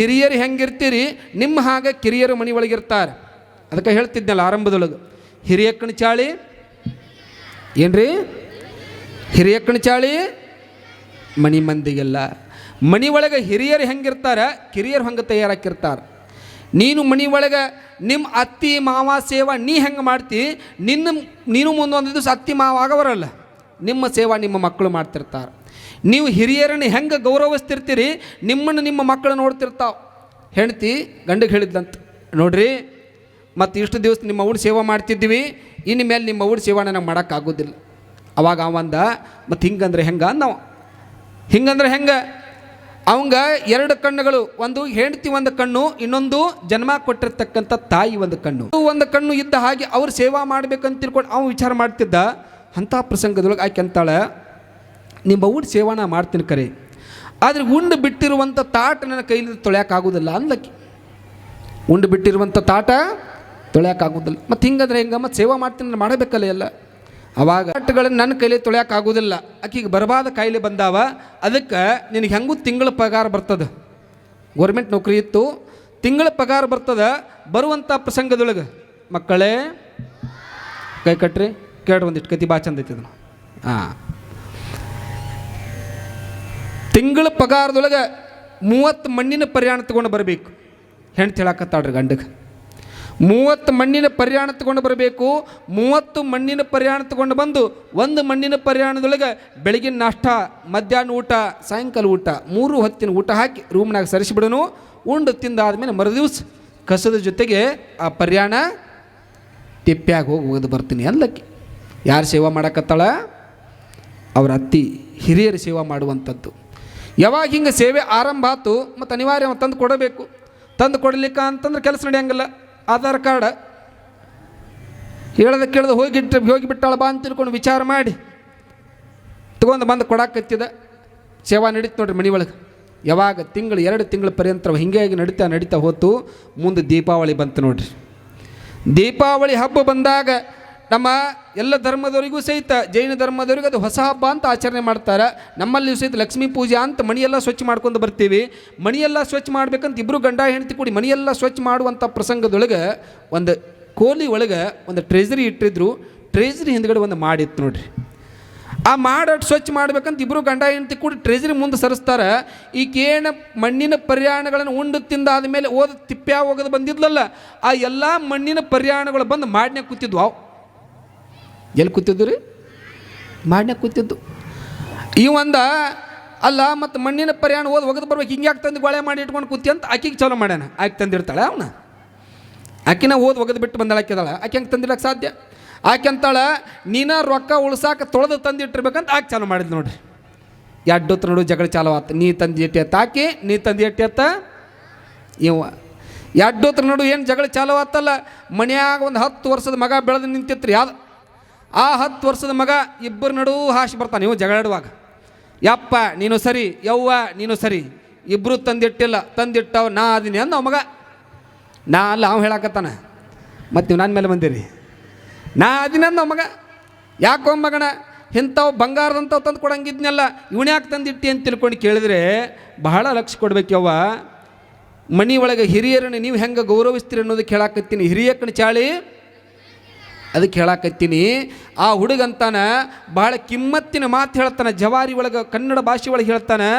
ಹಿರಿಯರು ಹೆಂಗಿರ್ತೀರಿ? ನಿಮ್ಮ ಹಾಗೆ ಕಿರಿಯರು ಮನೆ ಒಳಗಿರ್ತಾರೆ. ಅದಕ್ಕೆ ಹೇಳ್ತಿದ್ನಲ್ಲ ಆರಂಭದೊಳಗೆ. ಹಿರಿಯಕ್ಕನ ಚಾಳಿ? ಏನ್ರಿ? ಹಿರಿಯಕ್ಕನ ಚಾಳಿ? ಮನಿ ಮಂದಿಗೆಲ್ಲ. ಮನಿ ಒಳಗೆ ಹಿರಿಯರು ಹೆಂಗಿರ್ತಾರೆ? ಕಿರಿಯರು ಹಂಗೆ ತಯಾರಾಕಿರ್ತಾರೆ. ನೀನು ಮನಿ ಒಳಗೆ ನಿಮ್ಮ ಅತ್ತಿ, ಮಾವ, ಸೇವಾ ನೀ ಹೆಂಗೆ ಮಾಡ್ತಿ? ನಿನ್ನ, ನೀನು ಮುಂದೊಂದು ದಿವಸ ಅತ್ತಿ, ಮಾವ ಆಗವರಲ್ಲ. ನಿಮ್ಮ ಸೇವಾ ನಿಮ್ಮ ಮಕ್ಕಳು ಮಾಡ್ತಿರ್ತಾರೆ. ನೀವು ಹಿರಿಯರನ್ನು ಹೆಂಗೆ ಗೌರವಿಸ್ತಿರ್ತೀರಿ? ನಿಮ್ಮನ್ನು ನಿಮ್ಮ ಮಕ್ಕಳು ನೋಡ್ತಿರ್ತಾವೆ. ಹೆಂಡತಿ ಗಂಡಗೆ ಹೇಳಿದ್ದಂತ ನೋಡ್ರಿ, ಮತ್ತು ಇಷ್ಟು ದಿವಸ ನಿಮ್ಮ ಅವ್ನ ಸೇವಾ ಮಾಡ್ತಿದ್ವಿ ಇನ್ನು ಮೇಲೆ ನಿಮ್ಮ ಅವ್ನ ಸೇವಾನ ನನಗೆ ಮಾಡೋಕ್ಕಾಗೋದಿಲ್ಲ. ಅವಾಗ ಅವಂದ ಮತ್ತು ಹಿಂಗಂದ್ರೆ ಹೆಂಗೆ? ನಾವು ಹಿಂಗಂದ್ರೆ ಹೆಂಗೆ? ಅವಂಗ ಎರಡು ಕಣ್ಣುಗಳು, ಒಂದು ಹೆಂಡತಿ, ಒಂದು ಕಣ್ಣು, ಇನ್ನೊಂದು ಜನ್ಮ ಕೊಟ್ಟಿರ್ತಕ್ಕಂಥ ತಾಯಿ, ಒಂದು ಕಣ್ಣು. ಒಂದು ಕಣ್ಣು ಇದ್ದ ಹಾಗೆ ಅವ್ರು ಸೇವಾ ಮಾಡ್ಬೇಕಂತ ತಿಳ್ಕೊಂಡು ಅವನು ವಿಚಾರ ಮಾಡ್ತಿದ್ದ. ಅಂಥ ಪ್ರಸಂಗದೊಳಗೆ ಆಕೆ ಅಂತಾಳೆ ನಿಮ್ಮ ಊಟ ಸೇವನ ಮಾಡ್ತೀನಿ ಕರೆ. ಆದರೆ ಉಂಡು ಬಿಟ್ಟಿರುವಂಥ ತಾಟ ನನ್ನ ಕೈಲಿ ತೊಳೆಯೋಕ್ಕಾಗೋದಿಲ್ಲ ಅಂದಕ್ಕೆ. ಉಂಡು ಬಿಟ್ಟಿರುವಂಥ ತಾಟ ತೊಳೆಯೋಕ್ಕಾಗೋದಿಲ್ಲ ಮತ್ತು ಹಿಂಗಂದ್ರೆ ಹೆಂಗೆ? ಮತ್ತು ಸೇವಾ ಮಾಡ್ತೀನಿ ಮಾಡಬೇಕಲ್ಲ ಎಲ್ಲ. ಅವಾಗ ತಾಟಗಳನ್ನು ನನ್ನ ಕೈಲಿ ತೊಳೆಯೋಕ್ಕಾಗೋದಿಲ್ಲ ಆಕಿಗೆ ಬರಬಾದ ಕಾಯಿಲೆ ಬಂದಾವ. ಅದಕ್ಕೆ ನಿನಗೆ ಹೆಂಗೂ ತಿಂಗಳ ಪಗಾರ ಬರ್ತದೆ? ಗೌರ್ಮೆಂಟ್ ನೌಕರಿ ಇತ್ತು. ತಿಂಗಳ ಪಗಾರ ಬರ್ತದೆ? ಬರುವಂಥ ಪ್ರಸಂಗದೊಳಗೆ. ಮಕ್ಕಳೇ, ಕೈ ಕಟ್ರಿ. ಕೇಳ್ರಿ ಒಂದಿಷ್ಟು ಕತಿ ಭಾಳ ಚಂದ ಐತಿ ಅದನ್ನು ಹಾಂ. ತಿಂಗಳ ಪಗಾರದೊಳಗೆ ಮೂವತ್ತು ಮಣ್ಣಿನ ಪರ್ಯಾಣ ತಗೊಂಡು ಬರಬೇಕು. ಹೆಣ್ತು ಹೇಳಕತ್ತಾಳ್ರಿ ಗಂಡಗೆ. ಮೂವತ್ತು ಮಣ್ಣಿನ ಪರ್ಯಾಣ ತಗೊಂಡು ಬರಬೇಕು, ಮೂವತ್ತು ಮಣ್ಣಿನ ಪರ್ಯಾಣ ತಗೊಂಡು ಬಂದು ಒಂದು ಮಣ್ಣಿನ ಪರ್ಯಾಣದೊಳಗೆ ಬೆಳಗಿನ ನಾಷ್ಟ, ಮಧ್ಯಾಹ್ನ ಊಟ, ಸಾಯಂಕಾಲ ಊಟ, ಮೂರು ಹೊತ್ತಿನ ಊಟ ಹಾಕಿ ರೂಮ್ನಾಗ ಸರಿಸಿಬಿಡೋನು, ಉಂಡು ತಿಂದಾದ್ಮೇಲೆ ಮರುದಿವ್ಸ ಕಸದ ಜೊತೆಗೆ ಆ ಪರ್ಯಾಣ ಟಿಪ್ಪ್ಯಾಗ ಹೋಗಿ ಹೋಗೋದು ಬರ್ತೀನಿ ಅಲ್ಲಕ್ಕಿ ಯಾರು ಸೇವಾ ಮಾಡಕತ್ತಾಳ? ಅವರ ಅತ್ತಿ ಹಿರಿಯರು ಸೇವಾ ಮಾಡುವಂಥದ್ದು. ಯಾವಾಗ ಹಿಂಗೆ ಸೇವೆ ಆರಂಭ ಆತು, ಮತ್ತು ಅನಿವಾರ್ಯ ತಂದು ಕೊಡಬೇಕು. ತಂದು ಕೊಡಲಿಕ್ಕ ಅಂತಂದ್ರೆ ಕೆಲಸ ನಡೆಯಂಗಿಲ್ಲ. ಆಧಾರ್ ಕಾರ್ಡ್. ಹೇಳ್ದ ಕೇಳ್ದ ಹೋಗಿಟ್ಟು ಹೋಗಿ ಬಿಟ್ಟಾಳ ಬಾ ಅಂತ ತಿಳ್ಕೊಂಡು ವಿಚಾರ ಮಾಡಿ. ತಗೊಂಡು ಬಂದು ಕೊಡಾಕತ್ತಿದ. ಸೇವಾ ನಡೀತು ನೋಡ್ರಿ ಮನೆ ಒಳಗೆ. ಯಾವಾಗ ತಿಂಗಳು, ಎರಡು ತಿಂಗಳ ಪರ್ಯಂತ ಹಿಂಗಾಗಿ ನಡೀತಾ ನಡೀತಾ ಹೋತು, ಮುಂದೆ ದೀಪಾವಳಿ ಬಂತು ನೋಡ್ರಿ. ದೀಪಾವಳಿ ಹಬ್ಬ ಬಂದಾಗ ನಮ್ಮ ಎಲ್ಲ ಧರ್ಮದವರಿಗೂ ಸಹಿತ ಜೈನ ಧರ್ಮದವರಿಗೂ ಅದು ಹೊಸ ಹಬ್ಬ ಅಂತ ಆಚರಣೆ ಮಾಡ್ತಾರೆ. ನಮ್ಮಲ್ಲಿ ಸಹಿತ ಲಕ್ಷ್ಮೀ ಪೂಜೆ ಅಂತ ಮಣಿಯೆಲ್ಲ ಸ್ವಚ್ಛ ಮಾಡ್ಕೊಂಡು ಬರ್ತೀವಿ. ಮಣಿಯೆಲ್ಲ ಸ್ವಚ್ಛ ಮಾಡ್ಬೇಕಂತ ಇಬ್ಬರು ಗಂಡ ಹೆಂಡತಿ ಕೂಡಿ ಮನೆಯೆಲ್ಲ ಸ್ವಚ್ಛ ಮಾಡುವಂಥ ಪ್ರಸಂಗದೊಳಗೆ ಒಂದು ಕೋಲಿ ಒಳಗೆ ಒಂದು ಟ್ರೆಜರಿ ಇಟ್ಟಿದ್ರು. ಟ್ರೆಜರಿ ಹಿಂದ್ಗಡೆ ಒಂದು ಮಾಡಿತ್ತು ನೋಡ್ರಿ. ಆ ಮಾಡಟ್ ಸ್ವಚ್ಛ ಮಾಡ್ಬೇಕಂತ ಇಬ್ಬರು ಗಂಡ ಹೆಂಡತಿ ಕೂಡಿ ಟ್ರೆಜರಿ ಮುಂದೆ ಸರಿಸ್ತಾರೆ. ಈಗೇನು ಮಣ್ಣಿನ ಪರ್ಯಾಣಗಳನ್ನು ಉಂಡು ತಿಂದಾದ ಮೇಲೆ ಓದ ತಿಪ್ಪ್ಯಾ ಹೋಗೋದು ಬಂದಿದ್ಲಲ್ಲ, ಆ ಎಲ್ಲ ಮಣ್ಣಿನ ಪರ್ಯಾಣಗಳು ಬಂದು ಮಾಡ್ನೇ ಕೂತಿದ್ವು. ಅವು ಎಲ್ಲಿ ಕೂತಿದ್ದು ರೀ? ಮಾಡ್ನ್ಯಾಗ ಕೂತಿದ್ದು. ಇವಂದ ಅಲ್ಲ ಮತ್ತು ಮಣ್ಣಿನ ಪರ್ಯಾಣ ಓದ್ ಒಗೆದು ಬರ್ಬೇಕು ಹಿಂಗ್ಯಾಕೆ ತಂದು ಗೊಳೆ ಮಾಡಿ ಇಟ್ಕೊಂಡು ಕೂತಿ ಅಂತ ಆಕಿಗೆ ಚಲೋ ಮಾಡ್ಯಾನ. ಆಕೆ ತಂದಿರ್ತಾಳೆ ಅವನ. ಆಕಿನ ಓದ್ ಒಗೆದು ಬಿಟ್ಟು ಬಂದಾಳ ಆಕಿದಾಳೆ ಆಕೆ ಹಂಗೆ ತಂದಿಡಕ್ಕೆ ಸಾಧ್ಯ? ಆಕೆ ಅಂತಾಳೆ ನೀನ ರೊಕ್ಕ ಉಳ್ಸಾಕ ತೊಳೆದು ತಂದಿಟ್ಟಿರ್ಬೇಕಂತ ಆಕೆ ಚಾಲು ಮಾಡಿದ್ ನೋಡ್ರಿ. ಎರಡು ಹೊತ್ತು ನೋಡು ಜಗಳ ಚಾಲು ಆತು. ನೀ ತಂದು ಎಟ್ಟಿ ಎತ್ತ ಆಕಿ ನೀ ತಂದು ಎಟ್ಟಿ ಎತ್ತ ಇವ. ಎರಡು ಹೊತ್ರ ನೋಡು ಏನು ಜಗಳ ಚಾಲು ಆತಲ್ಲ. ಮನ್ಯಾಗ ಒಂದು ಹತ್ತು ವರ್ಷದ ಮಗ ಬೆಳೆದು ರೀ ಯಾವ್ದು ಆ ಹತ್ತು ವರ್ಷದ ಮಗ ಇಬ್ಬರು ನಡುವು ಹಾಸಿ ಬರ್ತಾನೆ ಇವು ಜಗಳಾಡುವಾಗ ಯಪ್ಪ, ನೀನು ಸರಿ, ಯವ್ವ, ನೀನು ಸರಿ. ಇಬ್ಬರು ತಂದಿಟ್ಟಿಲ್ಲ, ತಂದಿಟ್ಟವ, ನಾ ಅದೀನಿ ಅಂದ ಮಗ. ನಾ ಅಲ್ಲ, ಅವ ಹೇಳಾಕತ್ತಾನ. ಮತ್ತು ನೀವು ನನ್ನ ಮೇಲೆ ಬಂದಿರಿ. ನಾ ಅದೀನಿ ಅಂದ ಮಗ. ಯಾಕೋ ಮಗಣ ಇಂಥವು ಬಂಗಾರದಂಥವು ತಂದು ಕೊಡಂಗಿದ್ನಲ್ಲ ಇವನ್ಯಾಕೆ ತಂದಿಟ್ಟಿ ಅಂತ ತಿಳ್ಕೊಂಡು ಕೇಳಿದ್ರೆ, ಬಹಳ ಲಕ್ಷ ಕೊಡ್ಬೇಕು ಯವ್ವ. ಒಳಗೆ ಹಿರಿಯರನ್ನು ನೀವು ಹೆಂಗೆ ಗೌರವಿಸ್ತೀರಿ ಅನ್ನೋದಕ್ಕೆ ಹೇಳಾಕತ್ತೀನಿ ಹಿರಿಯಕ್ಕನ ಚಾಳಿ ಅದಕ್ಕೆ ಹೇಳಾಕತ್ತೀನಿ. ಆ ಹುಡುಗಂತಾನ ಭಾಳ ಕಿಮ್ಮತ್ತಿನ ಮಾತು ಹೇಳ್ತಾನೆ, ಜವಾರಿ ಒಳಗೆ, ಕನ್ನಡ ಭಾಷೆ ಒಳಗೆ ಹೇಳ್ತಾನೆ.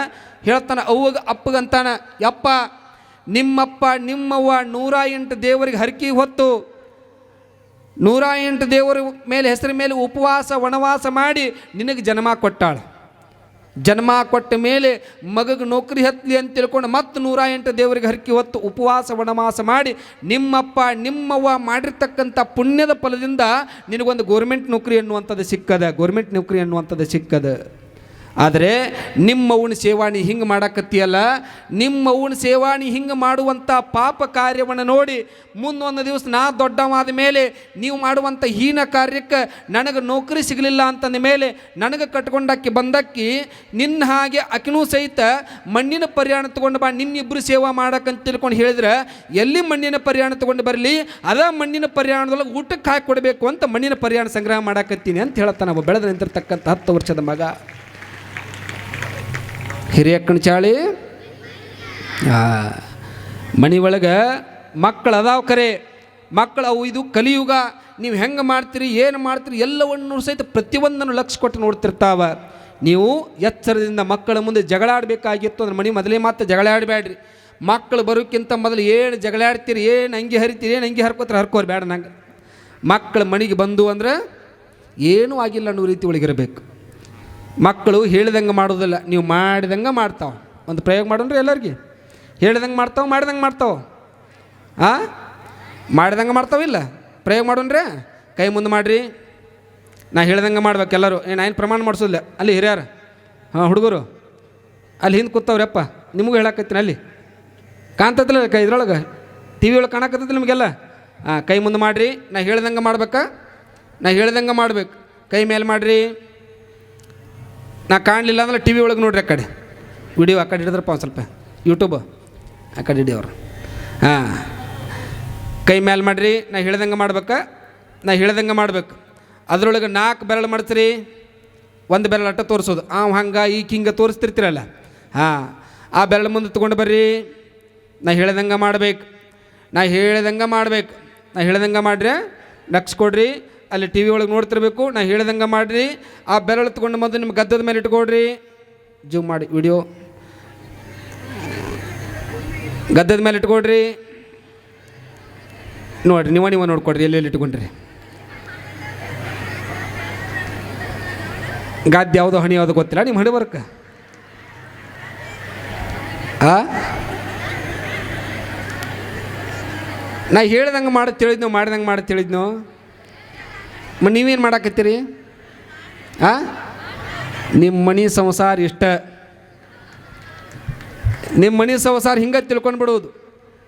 ಹೇಳ್ತಾನೆ, ಅವ್ವಗ ಅಪ್ಪಗಂತಾನ, ಯಪ್ಪ, ನಿಮ್ಮಪ್ಪ, ನಿಮ್ಮವ್ವ ನೂರ ಎಂಟು ದೇವರಿಗೆ ಹರಕಿ ಹೊತ್ತು, ನೂರ ಎಂಟು ದೇವರ ಮೇಲೆ, ಹೆಸರ ಮೇಲೆ ಉಪವಾಸ, ವನವಾಸ ಮಾಡಿ ನಿನಗೆ ಜನ್ಮ ಕೊಟ್ಟಾಳ. ಜನ್ಮ ಕೊಟ್ಟ ಮೇಲೆ ಮಗಗೆ ನೌಕರಿ ಹತ್ತಲಿ ಅಂತ ತಿಳ್ಕೊಂಡು ಮತ್ತೆ ನೂರ ಎಂಟು ದೇವರಿಗೆ ಹರಕಿ ಹೊತ್ತು ಉಪವಾಸ, ವನವಾಸ ಮಾಡಿ ನಿಮ್ಮಪ್ಪ, ನಿಮ್ಮವ್ವ ಮಾಡಿರ್ತಕ್ಕಂಥ ಪುಣ್ಯದ ಫಲದಿಂದ ನಿನಗೊಂದು ಗೌರ್ಮೆಂಟ್ ನೌಕರಿ ಅನ್ನುವಂಥದ್ದು ಸಿಕ್ಕದ ಗೌರ್ಮೆಂಟ್ ನೌಕರಿ ಅನ್ನುವಂಥದ್ದು ಸಿಕ್ಕದ. ಆದರೆ ನಿಮ್ಮವನ ಸೇವಾಣಿ ಹಿಂಗೆ ಮಾಡಕತ್ತೀಯಲ್ಲ ನಿಮ್ಮವನ ಸೇವಾಣಿ ಹಿಂಗೆ ಮಾಡುವಂಥ ಪಾಪ ಕಾರ್ಯವನ್ನು ನೋಡಿ ಮುಂದೊಂದು ದಿವಸ ನಾ ದೊಡ್ಡವಾದ ಮೇಲೆ ನೀವು ಮಾಡುವಂಥ ಹೀನ ಕಾರ್ಯಕ್ಕೆ ನನಗೆ ನೌಕರಿ ಸಿಗಲಿಲ್ಲ ಅಂತಂದ ಮೇಲೆ ನನಗೆ ಕಟ್ಕೊಂಡಕ್ಕಿ ಬಂದಕ್ಕಿ ನಿನ್ನ ಹಾಗೆ ಅಕಿನೂ ಸಹಿತ ಮಣ್ಣಿನ ಪರ್ಯಾಣ ತೊಗೊಂಡು ಬಾ ನಿನ್ನಿಬ್ಬರು ಸೇವಾ ಮಾಡಕ್ಕಂತ ತಿಳ್ಕೊಂಡು ಹೇಳಿದ್ರೆ ಎಲ್ಲಿ ಮಣ್ಣಿನ ಪರ್ಯಾಣ ತೊಗೊಂಡು ಬರಲಿ, ಅದ ಮಣ್ಣಿನ ಪರ್ಯಾಣದೊಳಗೆ ಊಟಕ್ಕೆ ಹಾಕಿ ಕೊಡಬೇಕು ಅಂತ ಮಣ್ಣಿನ ಪರ್ಯಾಣ ಸಂಗ್ರಹ ಮಾಡಾಕತ್ತೀನಿ ಅಂತ ಹೇಳ್ತಾನೆ ನಾವು ಬೆಳೆದ ನಿಂತಿರ್ತಕ್ಕಂಥ ಹತ್ತು ವರ್ಷದ ಮಗ. ಹಿರಿಯಕ್ಕನ ಚಾಳಿ ಮನೆ ಒಳಗೆ ಮಕ್ಕಳು ಅದಾವ ಕರೆ. ಮಕ್ಕಳು ಅವು ಇದು ಕಲಿಯುಗ. ನೀವು ಹೆಂಗೆ ಮಾಡ್ತೀರಿ, ಏನು ಮಾಡ್ತೀರಿ, ಎಲ್ಲವನ್ನು ಸಹಿತ ಪ್ರತಿಯೊಂದನ್ನು ಲಕ್ಷ ಕೊಟ್ಟು ನೋಡ್ತಿರ್ತಾವ. ನೀವು ಎಚ್ಚರದಿಂದ ಮಕ್ಕಳ ಮುಂದೆ ಜಗಳಾಡಬೇಕಾಗಿತ್ತು ಅಂದ್ರೆ ಮನೆ ಮೊದಲೇ ಮಾತ್ರ ಜಗಳಾಡಬೇಡ್ರಿ ಮಕ್ಕಳು ಬರೋಕ್ಕಿಂತ ಮೊದಲು ಏನು ಜಗಳಾಡ್ತೀರಿ, ಏನು ಹಂಗೆ ಹರಿತೀರಿ, ಏನು ಅಂಗಿ ಹರ್ಕೋತಾರೆ, ಹರ್ಕೋರಿ ಬೇಡ ನಂಗೆ. ಮಕ್ಕಳು ಮನೆಗೆ ಬಂದು ಅಂದ್ರೆ ಏನೂ ಆಗಿಲ್ಲ ಅನ್ನೋ ರೀತಿ ಒಳಗಿರಬೇಕು. ಮಕ್ಕಳು ಹೇಳಿದಂಗೆ ಮಾಡೋದಿಲ್ಲ. ನೀವು ಮಾಡಿದಂಗೆ ಮಾಡ್ತಾವೆ. ಒಂದು ಪ್ರಯೋಗ ಮಾಡೋಣ್ರಿ ಎಲ್ಲರಿಗೆ. ಹೇಳಿದಂಗೆ ಮಾಡ್ತಾವೆ, ಮಾಡಿದಂಗೆ ಮಾಡ್ತಾವೆ. ಆ? ಮಾಡಿದಂಗೆ ಮಾಡ್ತಾವಿಲ್ಲ ಪ್ರಯೋಗ ಮಾಡೋಣ್ರಿ ಕೈ ಮುಂದೆ ಮಾಡಿರಿ. ನಾ ಹೇಳ್ದಂಗೆ ಮಾಡ್ಬೇಕು ಎಲ್ಲರೂ. ಏನು ಏನು ಪ್ರಮಾಣ ಮಾಡಿಸೋದಿಲ್ಲ. ಅಲ್ಲಿ ಹಿರಿಯರು ಹಾಂ ಹುಡುಗರು, ಅಲ್ಲಿ ಹಿಂದೆ ಕೂತವ್ರಪ್ಪ ನಿಮಗೂ ಹೇಳಕತ್ತೀನಿ ಅಲ್ಲಿ. ಕಾಣ್ತದಲ್ಲ ಕೈ ಇದ್ರೊಳಗೆ? ಟಿ ವಿ ಒಳಗೆ ಕಾಣಕತ್ತದ ನಿಮಗೆಲ್ಲ? ಹಾಂ ಕೈ ಮುಂದೆ ಮಾಡಿರಿ. ನಾ ಹೇಳ್ದಂಗೆ ಮಾಡ್ಬೇಕಾ? ನಾ ಹೇಳ್ದಂಗೆ ಮಾಡ್ಬೇಕು. ಕೈ ಮೇಲೆ ಮಾಡಿರಿ. ನಾ ಕಾಣಲಿಲ್ಲ ಅಂದ್ರೆ ಟಿ ವಿ ಒಳಗೆ ನೋಡ್ರಿ ಆ ಕಡೆ. ವಿಡಿಯೋ ಆ ಕಡೆ ಹಿಡಿದ್ರಪ್ಪ ಒಂದು ಸ್ವಲ್ಪ. ಯೂಟ್ಯೂಬ್ ಆ ಕಡೆ ಹಿಡಿಯವ್ರು. ಹಾಂ. ಕೈ ಮೇಲೆ ಮಾಡಿರಿ, ನಾ ಹೇಳ್ದಂಗೆ ಮಾಡ್ಬೇಕು. ನಾ ಹೇಳ್ದಂಗೆ ಮಾಡ್ಬೇಕು. ಅದರೊಳಗೆ ನಾಲ್ಕು ಬೆರಳು ಮಾಡ್ತೀರಿ. ಒಂದು ಬೆರಳು ಅಟ್ಟ ತೋರಿಸೋದು. ಆ ಹಂಗೆ ಈಗ ಹಿಂಗೆ ತೋರಿಸ್ತಿರ್ತೀರಲ್ಲ. ಹಾಂ. ಆ ಬೆರಳು ಮುಂದೆ ತೊಗೊಂಡು ಬರ್ರಿ. ನಾ ಹೇಳ್ದಂಗೆ ಮಾಡ್ಬೇಕು. ನಾ ಹೇಳ್ದಂಗೆ ಮಾಡ್ಬೇಕು. ನಾ ಹೇಳ್ದಂಗೆ ಮಾಡ್ರಿ ನಕ್ಸ್ ಕೊಡ್ರಿ. ಅಲ್ಲಿ ಟಿ ವಿ ಒಳಗೆ ನೋಡ್ತಿರ್ಬೇಕು. ನಾ ಹೇಳ್ದಂಗೆ ಮಾಡಿರಿ. ಆ ಬೆರಳು ತೊಗೊಂಡು ಮೊದಲು ನಿಮ್ಮ ಗದ್ದದ ಮೇಲೆ ಇಟ್ಕೊಡ್ರಿ. ಜೂಮ್ ಮಾಡಿ, ವಿಡಿಯೋ. ಗದ್ದದ ಮೇಲೆ ಇಟ್ಕೊಡ್ರಿ. ನೋಡಿರಿ, ನೀವ ನೀವ ನೋಡ್ಕೊಡ್ರಿ, ಎಲ್ಲೆಲ್ಲಿ ಇಟ್ಕೊಂಡ್ರಿ. ಗದ್ದೆ ಯಾವುದೋ ಹಣಿ ಯಾವುದೋ ಗೊತ್ತಿಲ್ಲ ನಿಮ್ಮ ಹಣಿ ಬರ್ಕ ಆ? ನಾ ಹೇಳ್ದಂಗೆ ಮಾಡಿ, ತಿಳಿದ್ನೋ, ಮಾಡ್ದಂಗೆ ಮಾಡಿ, ತಿಳಿದ್ನೋ? ನೀವೇನು ಮಾಡಾಕತ್ತೀರಿ? ಆ? ನಿಮ್ಮ ಮನೆ ಸಂಸಾರ ಇಷ್ಟ. ನಿಮ್ಮ ಮನೆ ಸಂಸಾರ ಹಿಂಗೆ ತಿಳ್ಕೊಂಡು ಬಿಡೋದು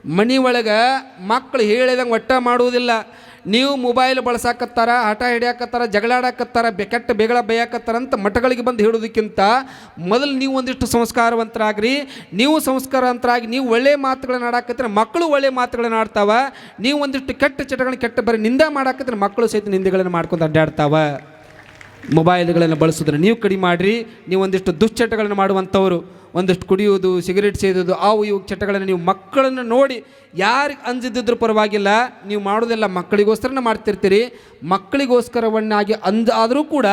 ಮನೆ ಒಳಗೆ ಮಕ್ಕಳು ಹೇಳಿದಂಗೆ ಒಟ್ಟ ಮಾಡುವುದಿಲ್ಲ. ನೀವು ಮೊಬೈಲ್ ಬಳಸಾಕತ್ತಾರ, ಆಟ ಹಿಡಿಯಾಕತ್ತಾರ ಜಗಳಾಡಕತ್ತಾರ ಬೆ ಕೆಟ್ಟ ಬೇಗಳ ಬೈಯಾಕತ್ತಾರ ಅಂತ ಮಠಗಳಿಗೆ ಬಂದು ಹೇಳೋದಕ್ಕಿಂತ ಮೊದಲು ನೀವು ಒಂದಿಷ್ಟು ಸಂಸ್ಕಾರವಂತರಾಗ್ರಿ. ನೀವು ಸಂಸ್ಕಾರವಂತರಾಗಿ ನೀವು ಒಳ್ಳೆ ಮಾತುಗಳನ್ನ ಆಡಾಕತ್ತಿರ, ಮಕ್ಕಳು ಒಳ್ಳೆ ಮಾತುಗಳನ್ನ ಆಡ್ತಾವ. ನೀವು ಒಂದಿಷ್ಟು ಕೆಟ್ಟ ಚಟಗಳನ್ನ, ಕೆಟ್ಟ ಬರೀ ನಿಂದ ಮಾಡಾಕತ್ತಿರ, ಮಕ್ಕಳು ಸಹಿತ ನಿಂದೆಗಳನ್ನು ಮಾಡ್ಕೊಂಡು ಅಡ್ಡಾಡ್ತಾವ. ಮೊಬೈಲ್ಗಳನ್ನು ಬಳಸೋದ್ರೆ ನೀವು ಕಡಿಮೆ ಮಾಡಿರಿ, ನೀವು ಒಂದಿಷ್ಟು ದುಶ್ಚಟಗಳನ್ನು ಮಾಡುವಂಥವ್ರು. ಒಂದಿಷ್ಟು ಕುಡಿಯೋದು ಸಿಗರೇಟ್ ಸೇದೋದು ಅವು ಇವು ಚಟಗಳನ್ನು ನೀವು ಮಕ್ಕಳನ್ನು ನೋಡಿ ಯಾರಿಗೆ ಅಂಜದಿದ್ರೂ ಪರವಾಗಿಲ್ಲ, ನೀವು ಮಾಡೋದೆಲ್ಲ ಮಕ್ಕಳಿಗೋಸ್ಕರನೇ ಮಾಡ್ತಿರ್ತೀರಿ. ಮಕ್ಕಳಿಗೋಸ್ಕರವನ್ನಾಗಿ ಅಂಜ ಆದರೂ ಕೂಡ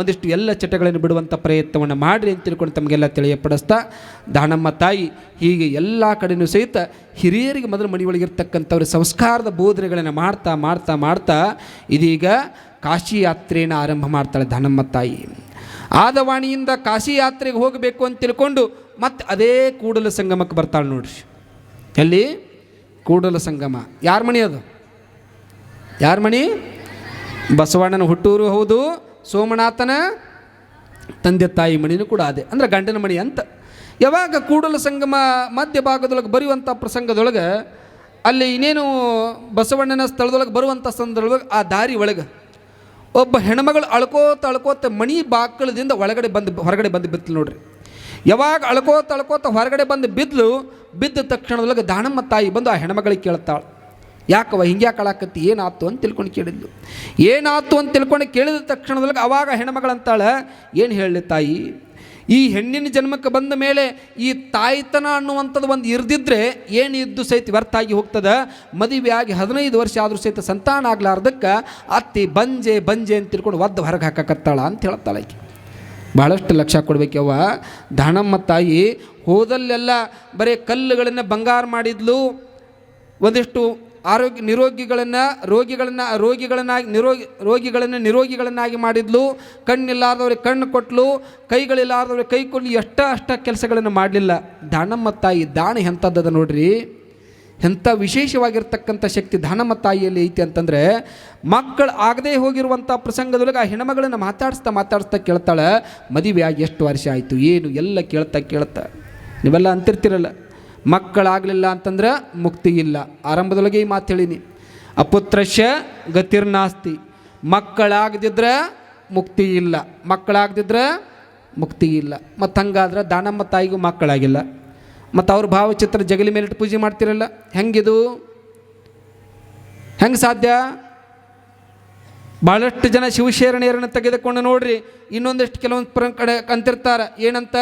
ಒಂದಿಷ್ಟು ಎಲ್ಲ ಚಟಗಳನ್ನು ಬಿಡುವಂಥ ಪ್ರಯತ್ನವನ್ನು ಮಾಡಿರಿ ಅಂತ ತಿಳ್ಕೊಂಡು ತಮಗೆಲ್ಲ ತಿಳಿಯಪಡಿಸ್ತಾ, ದಾನಮ್ಮ ತಾಯಿ, ಹೀಗೆ ಎಲ್ಲ ಕಡೆಯೂ ಸಹಿತ ಹಿರಿಯರಿಗೆ ಮೊದಲು ಮನೆಯೊಳಗಿರ್ತಕ್ಕಂಥವ್ರ ಸಂಸ್ಕಾರದ ಬೋಧನೆಗಳನ್ನು ಮಾಡ್ತಾ ಮಾಡ್ತಾ ಮಾಡ್ತಾ, ಇದೀಗ ಕಾಶಿ ಯಾತ್ರೆಯನ್ನು ಆರಂಭ ಮಾಡ್ತಾಳೆ ದಾನಮ್ಮ ತಾಯಿ. ಆದವಾಣಿಯಿಂದ ಕಾಶಿ ಯಾತ್ರೆಗೆ ಹೋಗಬೇಕು ಅಂತ ತಿಳ್ಕೊಂಡು ಮತ್ತೆ ಅದೇ ಕೂಡಲ ಸಂಗಮಕ್ಕೆ ಬರ್ತಾಳೆ ನೋಡ್ರಿ. ಎಲ್ಲಿ? ಕೂಡಲ ಸಂಗಮ. ಯಾರ ಮಣಿ ಅದು? ಯಾರ ಮಣಿ ಬಸವಣ್ಣನ ಹುಟ್ಟೂರು ಹೌದು, ಸೋಮನಾಥನ ತಂದೆ ತಾಯಿ ಮಣಿನೂ ಕೂಡ ಅದೇ. ಅಂದ್ರೆ ಗಂಡನ ಮಣಿ ಅಂತ. ಯಾವಾಗ ಕೂಡಲ ಸಂಗಮ ಮಧ್ಯ ಭಾಗದೊಳಗೆ ಬರೆಯುವಂಥ ಪ್ರಸಂಗದೊಳಗೆ ಅಲ್ಲಿ ಇನ್ನೇನು ಬಸವಣ್ಣನ ಸ್ಥಳದೊಳಗೆ ಬರುವಂಥ ಸಂದರ್ಭ ಆ ದಾರಿ ಒಳಗೆ. ಒಬ್ಬ ಹೆಣ್ಮಗಳು ಅಳ್ಕೋತ ಅಳ್ಕೋತ ಮಣಿ ಬಾಕಳದಿಂದ ಒಳಗಡೆ ಬಂದು ಹೊರಗಡೆ ಬಂದು ಬಿತ್ತಲು ನೋಡ್ರಿ. ಯಾವಾಗ ಅಳ್ಕೋತ ಅಳ್ಕೋತ ಹೊರಗಡೆ ಬಂದು ಬಿದ್ದಲು ಬಿದ್ದ ತಕ್ಷಣದೊಳಗೆ ದಾನಮ್ಮ ತಾಯಿ ಬಂದು ಆ ಹೆಣ್ಮಗಳಿಗೆ ಕೇಳ್ತಾಳೆ. ಯಾಕವ ಹಿಂಗೆ ಕಳಾಕತ್ತಿ, ಏನಾತು ಅಂತ ತಿಳ್ಕೊಂಡು ಕೇಳಿದ್ಲು. ಏನಾತು ಅಂತ ತಿಳ್ಕೊಂಡು ಕೇಳಿದ ತಕ್ಷಣದೊಳಗೆ ಅವಾಗ ಹೆಣ್ಮಗಳಂತಾಳೆ, ಏನು ಹೇಳಲಿ ತಾಯಿ? ಈ ಹೆಣ್ಣಿನ ಜನ್ಮಕ್ಕೆ ಬಂದ ಮೇಲೆ ಈ ತಾಯ್ತನ ಅನ್ನುವಂಥದ್ದು ಒಂದು ಇರ್ದಿದ್ರೆ ಏನು ಇದ್ದು ಸಹಿತ ವ್ಯರ್ಥ ಆಗಿ ಹೋಗ್ತದೆ ಮದುವೆಯಾಗಿ ಹದಿನೈದು ವರ್ಷ ಆದರೂ ಸಹಿತ ಸಂತಾನ ಆಗ್ಲಾರ್ದಕ್ಕೆ ಅತ್ತಿ ಬಂಜೆ ಬಂಜೆ ಅಂತ ತಿಳ್ಕೊಂಡು ಒದ್ದು ಹೊರಗೆ ಹಾಕಕತ್ತಾಳ ಅಂತ ಹೇಳುತ್ತಾಳೆ ಆಕೆ. ಭಾಳಷ್ಟು ಲಕ್ಷ ಕೊಡ್ಬೇಕವ್ವ ದಾನಮ್ಮ ತಾಯಿ ಹೋದಲ್ಲೆಲ್ಲ ಬರೀ ಕಲ್ಲುಗಳನ್ನು ಬಂಗಾರ ಮಾಡಿದ್ಲು. ಒಂದಿಷ್ಟು ಆರೋಗ್ಯ ನಿರೋಗಿಗಳನ್ನು, ರೋಗಿಗಳನ್ನು, ರೋಗಿಗಳನ್ನಾಗಿ ನಿರೋಗಿ ರೋಗಿಗಳನ್ನು ನಿರೋಗಿಗಳನ್ನಾಗಿ ಮಾಡಿದ್ಲು. ಕಣ್ಣಿಲ್ಲಾರ್ದವ್ರಿಗೆ ಕಣ್ಣು ಕೊಟ್ಲು. ಕೈಗಳಿಲ್ಲಾರ್ದವ್ರಿಗೆ ಕೈ ಕೊಡ್ಲಿ. ಎಷ್ಟ ಅಷ್ಟ ಕೆಲಸಗಳನ್ನು ಮಾಡಲಿಲ್ಲ. ದಾನಮ್ಮ ತಾಯಿ, ದಾನ ಎಂಥದ್ದದ ನೋಡ್ರಿ. ಎಂಥ ವಿಶೇಷವಾಗಿರ್ತಕ್ಕಂಥ ಶಕ್ತಿ ದಾನಮ್ಮ ತಾಯಿಯಲ್ಲಿ ಐತಿ ಅಂತಂದರೆ, ಮಕ್ಕಳು ಆಗದೇ ಹೋಗಿರುವಂಥ ಪ್ರಸಂಗದೊಳಗೆ ಆ ಹೆಣ್ಮಗಳನ್ನು ಮಾತಾಡಿಸ್ತಾ ಮಾತಾಡಿಸ್ತಾ ಕೇಳ್ತಾಳೆ, ಮದುವೆಯಾಗಿ ಎಷ್ಟು ವರ್ಷ ಆಯಿತು, ಏನು ಎಲ್ಲ ಕೇಳ್ತಾ ಕೇಳ್ತಾ. ನೀವೆಲ್ಲ ಅಂತಿರ್ತಿರಲ್ಲ. ಮಕ್ಕಳಾಗಲಿಲ್ಲ ಅಂತಂದ್ರೆ ಮುಕ್ತಿ ಇಲ್ಲ. ಆರಂಭದೊಳಗೆ ಈ ಮಾತು ಹೇಳಿನಿ. ಅಪುತ್ರಶ ಗತಿರ್ನಾಸ್ತಿ. ಮಕ್ಕಳಾಗದಿದ್ರೆ ಮುಕ್ತಿ ಇಲ್ಲ. ಮಕ್ಕಳಾಗದಿದ್ರೆ ಮುಕ್ತಿ ಇಲ್ಲ. ಮತ್ತು ಹಂಗಾದ್ರೆ ದಾನಮ್ಮ ತಾಯಿಗೂ ಮಕ್ಕಳಾಗಿಲ್ಲ. ಮತ್ತು ಅವ್ರ ಭಾವಚಿತ್ರ ಜಗಲಿ ಮೇಲಿಟ್ಟು ಪೂಜೆ ಮಾಡ್ತಿರಲ್ಲ. ಹೆಂಗಿದು? ಹೆಂಗೆ ಸಾಧ್ಯ? ಭಾಳಷ್ಟು ಜನ ಶಿವಶೇರಣೆಯರನ್ನು ತೆಗೆದುಕೊಂಡು ನೋಡ್ರಿ. ಇನ್ನೊಂದಷ್ಟು ಕೆಲವೊಂದು ಪ್ರ ಕಡೆ ಅಂತಿರ್ತಾರೆ ಏನಂತ?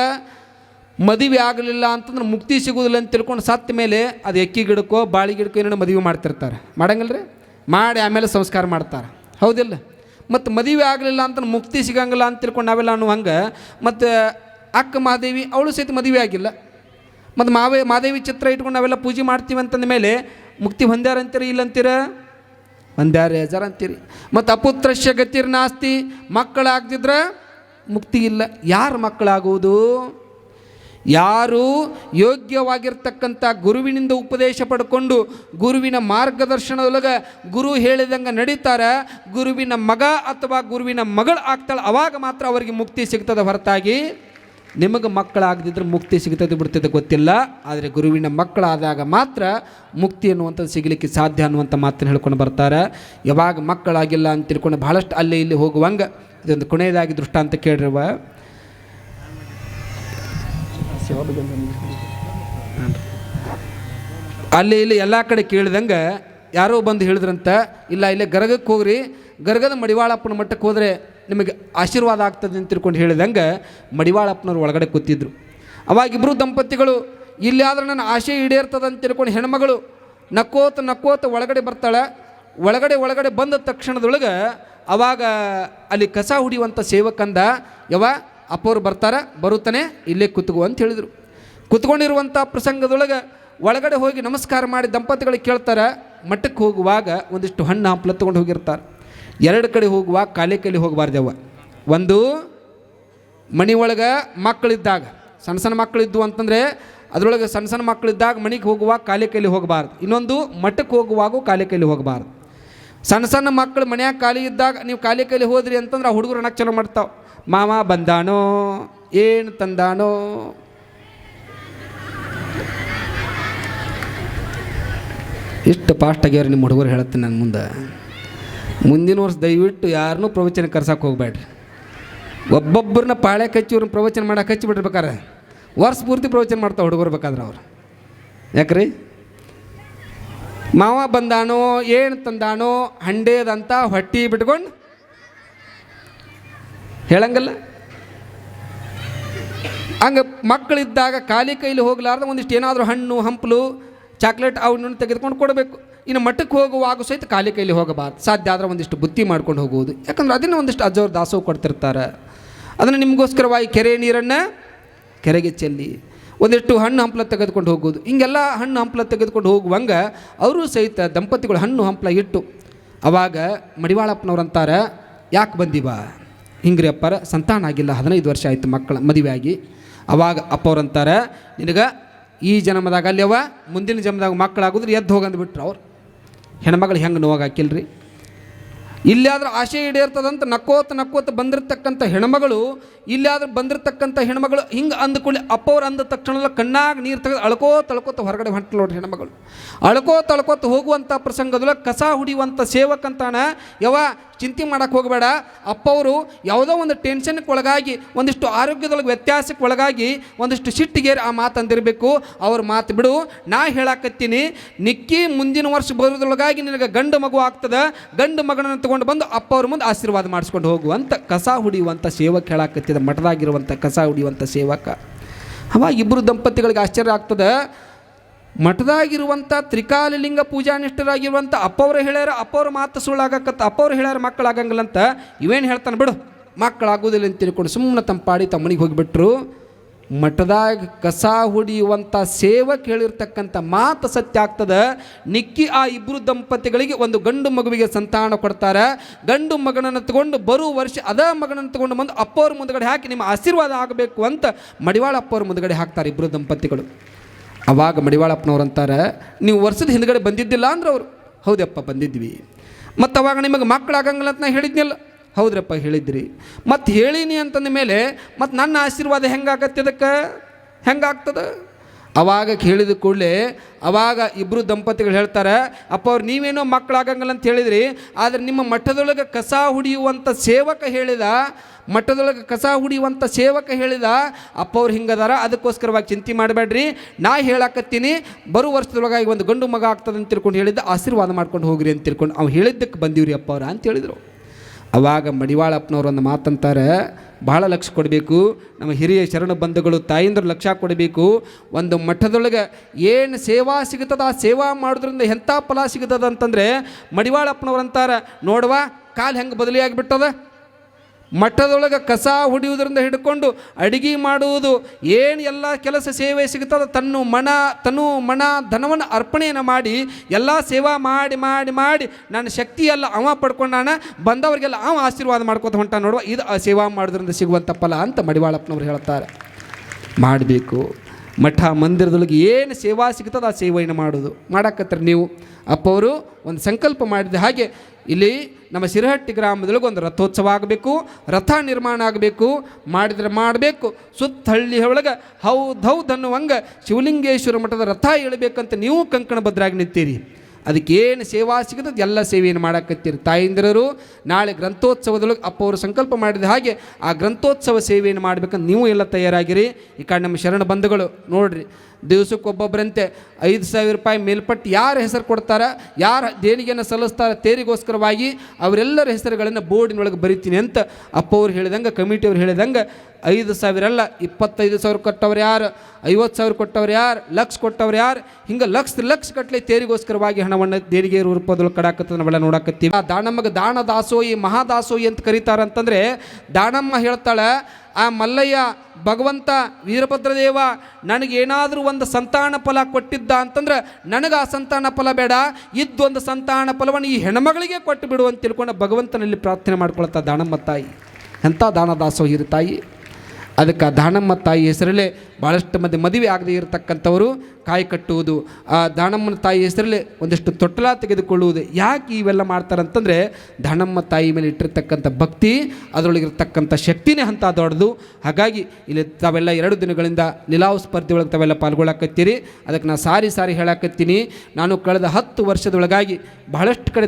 ಮದುವೆ ಆಗಲಿಲ್ಲ ಅಂತಂದ್ರೆ ಮುಕ್ತಿ ಸಿಗೋದಿಲ್ಲ ಅಂತ ತಿಳ್ಕೊಂಡು ಸತ್ತ ಮೇಲೆ ಅದು ಎಕ್ಕಿ ಗಿಡಕ್ಕೋ, ಬಾಳಿ ಗಿಡಕ್ಕೋ ಏನೋ ಮದುವೆ ಮಾಡ್ತಿರ್ತಾರೆ. ಮಾಡಂಗಿಲ್ಲ ಮಾಡಿ ಆಮೇಲೆ ಸಂಸ್ಕಾರ ಮಾಡ್ತಾರೆ. ಹೌದಿಲ್ಲ? ಮತ್ತು ಮದುವೆ ಆಗಲಿಲ್ಲ ಅಂತ ಮುಕ್ತಿ ಸಿಗಂಗಿಲ್ಲ ಅಂತ ತಿಳ್ಕೊಂಡು ನಾವೆಲ್ಲ ಅನ್ನೋ ಹಂಗೆ ಮತ್ತು ಅಕ್ಕ ಮಹಾದೇವಿ, ಅವಳು ಸಹಿತ ಮದುವೆ ಆಗಿಲ್ಲ. ಮತ್ತು ಮಾವೇ, ಮಾದೇವಿ ಚಿತ್ರ ಇಟ್ಕೊಂಡು ನಾವೆಲ್ಲ ಪೂಜೆ ಮಾಡ್ತೀವಿ ಅಂತಂದ ಮೇಲೆ ಮುಕ್ತಿ ಹೊಂದ್ಯಾರ ಅಂತೀರಿ ಇಲ್ಲ ಅಂತೀರ ಹೊಂದ್ಯಾರ ಜರ ಅಂತೀರಿ ಮತ್ತು ಅಪುತ್ರಶ್ಯ ಗತಿರ್ ನಾಸ್ತಿ, ಮಕ್ಕಳಾಗ್ದಿದ್ರೆ ಮುಕ್ತಿ ಇಲ್ಲ. ಯಾರು ಮಕ್ಕಳಾಗುವುದು? ಯಾರು ಯೋಗ್ಯವಾಗಿರ್ತಕ್ಕಂಥ ಗುರುವಿನಿಂದ ಉಪದೇಶ ಪಡ್ಕೊಂಡು ಗುರುವಿನ ಮಾರ್ಗದರ್ಶನದೊಳಗೆ ಗುರು ಹೇಳಿದಂಗೆ ನಡೀತಾರೆ. ಗುರುವಿನ ಮಗ ಅಥವಾ ಗುರುವಿನ ಮಗಳು ಆಗ್ತಾಳೆ, ಅವಾಗ ಮಾತ್ರ ಅವರಿಗೆ ಮುಕ್ತಿ ಸಿಗ್ತದೆ ಹೊರತಾಗಿ. ನಿಮಗೆ ಮಕ್ಕಳಾಗದಿದ್ರೆ ಮುಕ್ತಿ ಸಿಗ್ತದೆ ಬಿಡ್ತದೆ ಗೊತ್ತಿಲ್ಲ. ಆದರೆ ಗುರುವಿನ ಮಕ್ಕಳಾದಾಗ ಮಾತ್ರ ಮುಕ್ತಿ ಅನ್ನುವಂಥದ್ದು ಸಿಗಲಿಕ್ಕೆ ಸಾಧ್ಯ ಅನ್ನುವಂಥ ಮಾತನ್ನು ಹೇಳ್ಕೊಂಡು ಬರ್ತಾರೆ. ಯಾವಾಗ ಮಕ್ಕಳಾಗಿಲ್ಲ ಅಂತ ತಿಳ್ಕೊಂಡು ಭಾಳಷ್ಟು ಅಲ್ಲಿ ಇಲ್ಲಿ ಹೋಗುವಂಗೆ. ಇದೊಂದು ಕೊನೆಯದಾಗಿ ದೃಷ್ಟಾಂತ ಕೇಳಿರುವ ಅಲ್ಲಿ ಇಲ್ಲಿ ಎಲ್ಲ ಕಡೆ ಕೇಳಿದಂಗೆ ಯಾರೋ ಬಂದು ಹೇಳಿದ್ರಂತ, ಇಲ್ಲ, ಇಲ್ಲೇ ಗರಗಕ್ಕೆ ಹೋಗ್ರಿ, ಗರಗದ ಮಡಿವಾಳಪ್ಪನ ಮಟ್ಟಕ್ಕೆ ಹೋದರೆ ನಿಮಗೆ ಆಶೀರ್ವಾದ ಆಗ್ತದೆ ಅಂತ ತಿಳ್ಕೊಂಡು ಹೇಳಿದಂಗೆ ಮಡಿವಾಳಪ್ಪನವ್ರು ಒಳಗಡೆ ಕೂತಿದ್ರು. ಅವಾಗ ಇಬ್ಬರು ದಂಪತಿಗಳು ಇಲ್ಲಿ ನನ್ನ ಆಶೆ ಈಡೇರ್ತದೆ ಅಂತ ತಿಳ್ಕೊಂಡು ಹೆಣ್ಮಗಳು ನಕ್ಕೋತ ನಕ್ಕೋತ ಒಳಗಡೆ ಬರ್ತಾಳೆ. ಒಳಗಡೆ ಒಳಗಡೆ ಬಂದ ತಕ್ಷಣದೊಳಗೆ ಅವಾಗ ಅಲ್ಲಿ ಕಸ ಹುಡಿಯುವಂಥ ಸೇವಕಂದ ಯವ ಅಪ್ಪವ್ರು ಬರ್ತಾರೆ, ಬರುತ್ತಾನೆ, ಇಲ್ಲೇ ಕುತ್ಕೋ ಅಂತ ಹೇಳಿದರು. ಕುತ್ಕೊಂಡಿರುವಂಥ ಪ್ರಸಂಗದೊಳಗೆ ಒಳಗಡೆ ಹೋಗಿ ನಮಸ್ಕಾರ ಮಾಡಿ ದಂಪತಿಗಳು ಕೇಳ್ತಾರೆ, ಮಠಕ್ಕೆ ಹೋಗುವಾಗ ಒಂದಿಷ್ಟು ಹಣ್ಣು ಹಂಪ್ಲ ತೊಗೊಂಡು ಹೋಗಿರ್ತಾರೆ. ಎರಡು ಕಡೆ ಹೋಗುವಾಗ ಕಾಲಿ ಕೈಲಿ ಹೋಗಬಾರ್ದವ್ವ ಒಂದು ಮನೆ ಒಳಗೆ ಮಕ್ಕಳಿದ್ದಾಗ, ಸಣ್ಣ ಸಣ್ಣ ಮಕ್ಕಳಿದ್ದು ಅಂತಂದರೆ ಅದರೊಳಗೆ ಸಣ್ಣ ಸಣ್ಣ ಮಕ್ಕಳಿದ್ದಾಗ ಮನೆಗೆ ಹೋಗುವಾಗ ಕಾಲಿ ಕೈಲಿ ಹೋಗಬಾರ್ದು. ಇನ್ನೊಂದು, ಮಠಕ್ಕೆ ಹೋಗುವಾಗೂ ಕಾಲಿ ಕೈಲಿ ಹೋಗಬಾರ್ದು. ಸಣ್ಣ ಸಣ್ಣ ಮಕ್ಕಳು ಮನ್ಯಾಗ ಖಾಲಿ ಇದ್ದಾಗ, ನೀವು ಖಾಲಿ ಕೈಲಿ ಹೋದ್ರಿ ಅಂತಂದ್ರೆ ಆ ಹುಡುಗರು ಅನ್ನಕ್ಕೆ ಚಲೋ ಮಾಡ್ತಾವೆ. ಮಾವ ಬಂದಾನೋ? ಏನು ತಂದಾನೋ? ಇಷ್ಟು ಫಾಸ್ಟ್ ಆಗ್ಯಾರ ನಿಮ್ಮ ಹುಡುಗರು ಹೇಳುತ್ತೆ ನನ್ನ ಮುಂದೆ. ಮುಂದಿನ ವರ್ಷ ದಯವಿಟ್ಟು ಯಾರನ್ನೂ ಪ್ರವಚನ ಕರ್ಸಕ್ಕೆ ಹೋಗ್ಬೇಡ್ರಿ. ಒಬ್ಬೊಬ್ಬರನ್ನ ಪಾಳೆ ಕಚ್ಚಿ ಇವ್ರನ್ನ ಪ್ರವಚನ ಮಾಡಕ್ಕೆ ಹಚ್ಚಿ ಬಿಡ್ಬೇಕಾರೆ ವರ್ಷ ಪೂರ್ತಿ ಪ್ರವಚನ ಮಾಡ್ತಾವೆ ಹುಡುಗರು ಬೇಕಾದ್ರೆ ಅವ್ರು. ಯಾಕ್ರಿ? ಮಾವ ಬಂದಾನೋ, ಏನು ತಂದಾನೋ, ಹಂಡೇದಂತ ಹೊಟ್ಟಿ ಬಿಟ್ಕೊಂಡು ಹೇಳಂಗಲ್ಲ? ಹಂಗೆ ಮಕ್ಕಳಿದ್ದಾಗ ಖಾಲಿ ಕೈಲಿ ಹೋಗ್ಲಾರ್ದ ಒಂದಿಷ್ಟು ಏನಾದರೂ ಹಣ್ಣು, ಹಂಪಲು, ಚಾಕ್ಲೇಟ್ ಅವನ್ನ ತೆಗೆದುಕೊಂಡು ಕೊಡಬೇಕು. ಇನ್ನು ಮಠಕ್ಕೆ ಹೋಗುವಾಗ ಸಹಿತ ಖಾಲಿ ಕೈಲಿ ಹೋಗಬಾರ್ದು. ಸಾಧ್ಯ ಆದ್ರೆ ಒಂದಿಷ್ಟು ಬುತ್ತಿ ಮಾಡ್ಕೊಂಡು ಹೋಗುವುದು. ಯಾಕಂದ್ರೆ ಅದನ್ನು ಒಂದಿಷ್ಟು ಅಜ್ಜವ್ರು ದಾಸೋಹ ಕೊಡ್ತಿರ್ತಾರೆ. ಅದನ್ನು ನಿಮಗೋಸ್ಕರವಾಗಿ ಕೆರೆ ನೀರನ್ನು ಕೆರೆಗೆ ಚೆಲ್ಲಿ, ಒಂದಿಷ್ಟು ಹಣ್ಣು ಹಂಪಲ ತೆಗೆದುಕೊಂಡು ಹೋಗೋದು ಹಿಂಗೆಲ್ಲ ಹಣ್ಣು ಹಂಪಲ ತೆಗೆದುಕೊಂಡು ಹೋಗುವಂಗ ಅವರು ಸಹಿತ ದಂಪತಿಗಳು ಹಣ್ಣು ಹಂಪಲ ಇಟ್ಟು ಅವಾಗ ಮಡಿವಾಳಪ್ಪನವ್ರು ಅಂತಾರೆ, ಯಾಕೆ ಬಂದಿವ? ಹಿಂಗ್ರಿ ಅಪ್ಪರ ಸಂತಾನ ಆಗಿಲ್ಲ, ಹದಿನೈದು ವರ್ಷ ಆಯಿತು ಮಕ್ಕಳ ಮದುವೆ ಆಗಿ ಅವಾಗ ಅಪ್ಪವ್ರಂತಾರೆ ನಿನಗೆ ಈ ಜನ್ಮದಾಗ ಅಲ್ಯವ ಮುಂದಿನ ಜನ್ಮದಾಗ ಮಕ್ಕಳಾಗೋದ್ರೆ ಎದ್ದು ಹೋಗಂದು ಬಿಟ್ರು ಅವ್ರು. ಹೆಣ್ಮಗಳು ಹೆಂಗೆ ನೋವಾಗಾಕಿಲ್ರಿ ಇಲ್ಲಾದ್ರೂ ಆಸೆ ಈಡೇರ್ತದಂತ ನಕ್ಕೋತ ನಕ್ಕೋತ ಬಂದಿರತಕ್ಕಂಥ ಹೆಣ್ಮಗಳು, ಇಲ್ಲಾದ್ರೂ ಬಂದಿರತಕ್ಕಂಥ ಹೆಣ್ಮಗಳು ಹಿಂಗೆ ಅಂದ್ಕೊಳ್ಳಿ ಅಪ್ಪವ್ರು ಅಂದ ತಕ್ಷಣ ಕಣ್ಣಾಗ ನೀರು ತೆಗೆದು ಅಳ್ಕೋತ ಅಳ್ಕೋತ ಹೊರಗಡೆ ಹೊಂಟಲು ನೋಡ್ರಿ ಹೆಣ್ಮಗಳು. ಅಳ್ಕೋತ ಅಳ್ಕೋತ ಹೋಗುವಂಥ ಪ್ರಸಂಗದೊಳಗೆ ಕಸ ಹುಡಿಯುವಂಥ ಸೇವಕಂತಾನ ಯವ ಚಿಂತೆ ಮಾಡೋಕ್ಕೆ ಹೋಗಬೇಡ. ಅಪ್ಪವರು ಯಾವುದೋ ಒಂದು ಟೆನ್ಷನ್ಗೆ ಒಳಗಾಗಿ, ಒಂದಿಷ್ಟು ಆರೋಗ್ಯದೊಳಗೆ ವ್ಯತ್ಯಾಸಕ್ಕೆ ಒಳಗಾಗಿ ಒಂದಿಷ್ಟು ಸಿಟ್ಟಿಗೆ ಆ ಮಾತು ಅಂದಿರಬೇಕು. ಅವ್ರ ಮಾತು ಬಿಡು, ನಾ ಹೇಳಾಕತ್ತೀನಿ, ನಿಕ್ಕಿ ಮುಂದಿನ ವರ್ಷ ಬರೋದ್ರೊಳಗಾಗಿ ನಿನಗೆ ಗಂಡು ಮಗು ಆಗ್ತದೆ, ಗಂಡು ಮಗನನ್ನು ತಗೊಂಡು ಬಂದು ಅಪ್ಪ ಅವ್ರ ಮುಂದೆ ಆಶೀರ್ವಾದ ಮಾಡಿಸ್ಕೊಂಡು ಹೋಗುವಂಥ ಕಸ ಹುಡಿಯುವಂಥ ಸೇವಕ ಹೇಳಾಕತ್ತಿದ ಮಠದಾಗಿರುವಂಥ ಕಸ ಹುಡಿಯುವಂಥ ಸೇವಕ. ಅವಾಗ ಇಬ್ಬರು ದಂಪತಿಗಳಿಗೆ ಆಶ್ಚರ್ಯ ಆಗ್ತದೆ ಮಠದಾಗಿರುವಂಥ ತ್ರಿಕಾಲಲಿಂಗ ಪೂಜಾನಿಷ್ಠರಾಗಿರುವಂಥ ಅಪ್ಪವ್ರು ಹೇಳ್ಯಾರ, ಅಪ್ಪವ್ರ ಮಾತು ಸುಳ್ಳಾಗಕ್ಕತ್ತ ಅಪ್ಪವ್ರು ಹೇಳ್ಯಾರ ಮಕ್ಕಳಾಗಂಗಿಲ್ಲ ಅಂತ ಇವೇನು ಹೇಳ್ತಾನೆ ಬಿಡು. ಮಕ್ಕಳಾಗೋದಿಲ್ಲ ಅಂತ ತಿಳ್ಕೊಂಡು ಸುಮ್ಮನೆ ತಮ್ಮ ಪಾಡಿ ತಮ್ಮನಿಗೆ ಹೋಗಿಬಿಟ್ರು. ಮಠದಾಗ ಕಸ ಹುಡಿಯುವಂಥ ಸೇವಕ್ ಹೇಳಿರ್ತಕ್ಕಂಥ ಮಾತು ಸತ್ಯ ಆಗ್ತದೆ. ನಿಕ್ಕಿ ಆ ಇಬ್ಬರು ದಂಪತಿಗಳಿಗೆ ಒಂದು ಗಂಡು ಮಗುವಿಗೆ ಸಂತಾನ ಕೊಡ್ತಾರೆ. ಗಂಡು ಮಗನನ್ನು ತಗೊಂಡು ಬರುವ ವರ್ಷ ಅದ ಮಗನನ್ನು ತಗೊಂಡು ಬಂದು ಅಪ್ಪವ್ರ ಮುಂದಗಡೆ ಹಾಕಿ ನಿಮ್ಮ ಆಶೀರ್ವಾದ ಆಗಬೇಕು ಅಂತ ಮಡಿವಾಳ ಅಪ್ಪವ್ರ ಮುಂದಗಡೆ ಹಾಕ್ತಾರೆ ಇಬ್ಬರು ದಂಪತಿಗಳು. ಅವಾಗ ಮಡಿವಾಳಪ್ಪನವ್ರು ಅಂತಾರೆ ನೀವು ವರ್ಷದ ಹಿಂದ್ಗಡೆ ಬಂದಿದ್ದಿಲ್ಲ ಅಂದ್ರೆ ಅವರು? ಹೌದಪ್ಪ, ಬಂದಿದ್ವಿ. ಮತ್ತು ಅವಾಗ ನಿಮಗೆ ಮಕ್ಕಳಾಗಂಗಿಲ್ಲ ಅಂತ ನಾ ಹೇಳಿದ್ನಲ್ಲ? ಹೌದ್ರಪ್ಪ, ಹೇಳಿದ್ರಿ. ಮತ್ತು ಹೇಳೀನಿ ಅಂತಂದ ಮೇಲೆ, ಮತ್ತು ನನ್ನ ಆಶೀರ್ವಾದ ಹೆಂಗಾಗತ್ತೆ ಅದಕ್ಕೆ ಹೆಂಗಾಗ್ತದೆ? ಅವಾಗ ಕೇಳಿದ ಕೂಡಲೇ, ಅವಾಗ ಇಬ್ಬರು ದಂಪತಿಗಳು ಹೇಳ್ತಾರೆ, ಅಪ್ಪ ಅವ್ರು ನೀವೇನೋ ಮಕ್ಕಳಾಗಂಗಿಲ್ಲ ಅಂತ ಹೇಳಿದ್ರಿ, ಆದರೆ ನಿಮ್ಮ ಮಠದೊಳಗೆ ಕಸ ಹುಡಿಯುವಂಥ ಸೇವಕ ಹೇಳಿದ, ಮಠದೊಳಗೆ ಕಸ ಹುಡಿಯುವಂಥ ಸೇವಕ ಹೇಳಿದ, ಅಪ್ಪ ಅವ್ರು ಹಿಂಗದಾರ, ಅದಕ್ಕೋಸ್ಕರವಾಗಿ ಚಿಂತೆ ಮಾಡಬೇಡ್ರಿ. ನಾ ಹೇಳಾಕತ್ತೀನಿ ಬರೋ ವರ್ಷದೊಳಗಾಗಿ ಒಂದು ಗಂಡು ಮಗ ಆಗ್ತದೆ ಅಂತ ತಿಳ್ಕೊಂಡು ಹೇಳಿದ್ದ, ಆಶೀರ್ವಾದ ಮಾಡ್ಕೊಂಡು ಹೋಗ್ರಿ ಅಂತ ತಿಳ್ಕೊಂಡು ಅವ್ನು ಹೇಳಿದ್ದಕ್ಕೆ ಬಂದೀವ್ರಿ ಅಪ್ಪ ಅವ್ರ ಅಂತ ಹೇಳಿದರು. ಅವಾಗ ಮಡಿವಾಳಪ್ಪನವ್ರು ಒಂದು ಮಾತಂತಾರೆ ಭಾಳ ಲಕ್ಷ ಕೊಡಬೇಕು. ನಮ್ಮ ಹಿರಿಯ ಶರಣ ಬಂಧುಗಳು, ತಾಯಿಂದರು ಲಕ್ಷ ಕೊಡಬೇಕು. ಒಂದು ಮಠದೊಳಗೆ ಏನು ಸೇವಾ ಸಿಗುತ್ತದ, ಆ ಸೇವಾ ಮಾಡೋದ್ರಿಂದ ಎಂಥ ಫಲ ಸಿಗುತ್ತದ ಅಂತಂದರೆ ಮಡಿವಾಳಪ್ಪನವ್ರು ಅಂತಾರೆ, ನೋಡುವ ಕಾಲು ಹೆಂಗೆ ಬದಲಿಯಾಗಿಬಿಟ್ಟದ ಮಠದೊಳಗೆ ಕಸ ಹೊಡೆಯುವುದರಿಂದ ಹಿಡ್ಕೊಂಡು ಅಡಿಗೆ ಮಾಡುವುದು ಏನು ಎಲ್ಲ ಕೆಲಸ ಸೇವೆ ಸಿಗುತ್ತದ ತನ್ನ ಮನ, ತನು ಮನ ಧನವನ್ನು ಅರ್ಪಣೆಯನ್ನು ಮಾಡಿ, ಎಲ್ಲ ಸೇವಾ ಮಾಡಿ ಮಾಡಿ ಮಾಡಿ ನನ್ನ ಶಕ್ತಿಯೆಲ್ಲ ಅವ ಪಡ್ಕೊಂಡಾನ ಬಂದವರಿಗೆಲ್ಲ ಅವ ಆಶೀರ್ವಾದ ಮಾಡ್ಕೊತ ಹೊಂಟ ನೋಡುವ. ಇದು ಆ ಸೇವಾ ಮಾಡೋದ್ರಿಂದ ಸಿಗುವಂಥ ಫಲ ಅಂತ ಮಡಿವಾಳಪ್ಪನವ್ರು ಹೇಳ್ತಾರೆ. ಮಾಡಬೇಕು. ಮಠ ಮಂದಿರದೊಳಗೆ ಏನು ಸೇವಾ ಸಿಗ್ತದೆ ಆ ಸೇವೆಯನ್ನು ಮಾಡೋದು. ಮಾಡಾಕತ್ತಾರೆ ನೀವು. ಅಪ್ಪವರು ಒಂದು ಸಂಕಲ್ಪ ಮಾಡಿದ ಹಾಗೆ ಇಲ್ಲಿ ನಮ್ಮ ಸಿರಹಟ್ಟಿ ಗ್ರಾಮದೊಳಗೆ ಒಂದು ರಥೋತ್ಸವ ಆಗಬೇಕು, ರಥ ನಿರ್ಮಾಣ ಆಗಬೇಕು, ಮಾಡಿದರೆ ಮಾಡಬೇಕು. ಸುತ್ತ ಹಳ್ಳಿ ಒಳಗೆ ಹೌದು ಹೌದು ಅನ್ನುವಂಗೆ ಶಿವಲಿಂಗೇಶ್ವರ ಮಠದ ರಥ ಇಳಬೇಕಂತ ನೀವು ಕಂಕಣ ಭದ್ರಾಗಿ ನಿಂತೀರಿ. ಅದಕ್ಕೆ ಏನು ಸೇವಾ ಸಿಗತದೆ ಎಲ್ಲ ಸೇವೆಯನ್ನು ಮಾಡಾಕತ್ತೀರಿ. ತಾಯಂದಿರರು ನಾಳೆ ಗ್ರಂಥೋತ್ಸವದೊಳಗೆ ಅಪ್ಪ ಅವರು ಸಂಕಲ್ಪ ಮಾಡಿದ ಹಾಗೆ ಆ ಗ್ರಂಥೋತ್ಸವ ಸೇವೆಯನ್ನು ಮಾಡಬೇಕಂತ ನೀವು ಎಲ್ಲ ತಯಾರಾಗಿರಿ. ಈ ಕಡೆ ನಮ್ಮ ಶರಣ ಬಂಧುಗಳು ನೋಡ್ರಿ ದಿವಸಕ್ಕೊಬ್ಬೊಬ್ಬರಂತೆ ಐದು ಸಾವಿರ ರೂಪಾಯಿ ಮೇಲ್ಪಟ್ಟು ಯಾರ ಹೆಸರು ಕೊಡ್ತಾರ, ಯಾರು ದೇಣಿಗೆಯನ್ನು ಸಲ್ಲಿಸ್ತಾರೆ ತೇರಿಗೋಸ್ಕರವಾಗಿ ಅವರೆಲ್ಲರ ಹೆಸರುಗಳನ್ನು ಬೋರ್ಡಿನೊಳಗೆ ಬರೀತೀನಿ ಅಂತ ಅಪ್ಪವ್ರು ಹೇಳಿದಂಗೆ, ಕಮಿಟಿಯವ್ರು ಹೇಳಿದಂಗೆ, ಐದು ಸಾವಿರ ಅಲ್ಲ, ಇಪ್ಪತ್ತೈದು ಸಾವಿರ ಕೊಟ್ಟವ್ರು ಯಾರು, ಐವತ್ತು ಸಾವಿರ ಕೊಟ್ಟವ್ರು ಯಾರು, ಲಕ್ಷ ಕೊಟ್ಟವ್ರು ಯಾರು, ಹಿಂಗೆ ಲಕ್ಷ ಲಕ್ಷ ಕಟ್ಲೆ ತೇರಿಗೋಸ್ಕರವಾಗಿ ಹಣವನ್ನು ದೇಣಿಗೆ ರೂಪದಲ್ಲಿ ಕಡಾಕತ್ತ ನಾವೆಲ್ಲ ನೋಡಾಕತ್ತೀವಿ. ಆ ದಾನಮ್ಮಗೆ ದಾನ ದಾಸೋಹಿ ಮಹಾದಾಸೋಯಿ ಅಂತ ಕರೀತಾರಂತಂದರೆ ದಾನಮ್ಮ ಹೇಳ್ತಾಳೆ ಆ ಮಲ್ಲಯ್ಯ ಭಗವಂತ ವೀರಭದ್ರದೇವ ನನಗೇನಾದರೂ ಒಂದು ಸಂತಾನ ಫಲ ಕೊಟ್ಟಿದ್ದ ಅಂತಂದ್ರೆ ನನಗೆ ಆ ಸಂತಾನ ಫಲ ಬೇಡ ಇದ್ದೊಂದು ಸಂತಾನ ಫಲವನ್ನು ಈ ಹೆಣ್ಮಗಳಿಗೆ ಕೊಟ್ಟು ಬಿಡು ಅಂತ ತಿಳ್ಕೊಂಡು ಭಗವಂತನಲ್ಲಿ ಪ್ರಾರ್ಥನೆ ಮಾಡ್ಕೊಳ್ತಾ ದಾನಮ್ಮ ತಾಯಿ. ಎಂಥ ದಾನ ದಾಸೋಹಿರು ತಾಯಿ? ಅದಕ್ಕೆ ದಾನಮ್ಮ ತಾಯಿ ಹೆಸರಲ್ಲೇ ಭಾಳಷ್ಟು ಮಂದಿ ಮದುವೆ ಆಗದೆ ಇರತಕ್ಕಂಥವರು ಕಾಯಿ ಕಟ್ಟುವುದು. ಆ ದಾನಮ್ಮನ ತಾಯಿ ಹೆಸರಲ್ಲೇ ಒಂದಿಷ್ಟು ತೊಟ್ಟಲ ತೆಗೆದುಕೊಳ್ಳುವುದು. ಯಾಕೆ ಇವೆಲ್ಲ ಮಾಡ್ತಾರಂತಂದರೆ ದಾನಮ್ಮ ತಾಯಿ ಮೇಲೆ ಇಟ್ಟಿರ್ತಕ್ಕಂಥ ಭಕ್ತಿ ಅದರೊಳಗಿರ್ತಕ್ಕಂಥ ಶಕ್ತಿನೇ ಅಂತ ದೊಡ್ಡದು. ಹಾಗಾಗಿ ಇಲ್ಲಿ ತಾವೆಲ್ಲ ಎರಡು ದಿನಗಳಿಂದ ಲೀಲಾವ್ ಸ್ಪರ್ಧೆ ಒಳಗೆ ತಾವೆಲ್ಲ ಪಾಲ್ಗೊಳ್ಳಾಕತ್ತೀರಿ. ಅದಕ್ಕೆ ನಾನು ಸಾರಿ ಸಾರಿ ಹೇಳಾಕತ್ತೀನಿ. ನಾನು ಕಳೆದ ಹತ್ತು ವರ್ಷದೊಳಗಾಗಿ ಬಹಳಷ್ಟು ಕಡೆ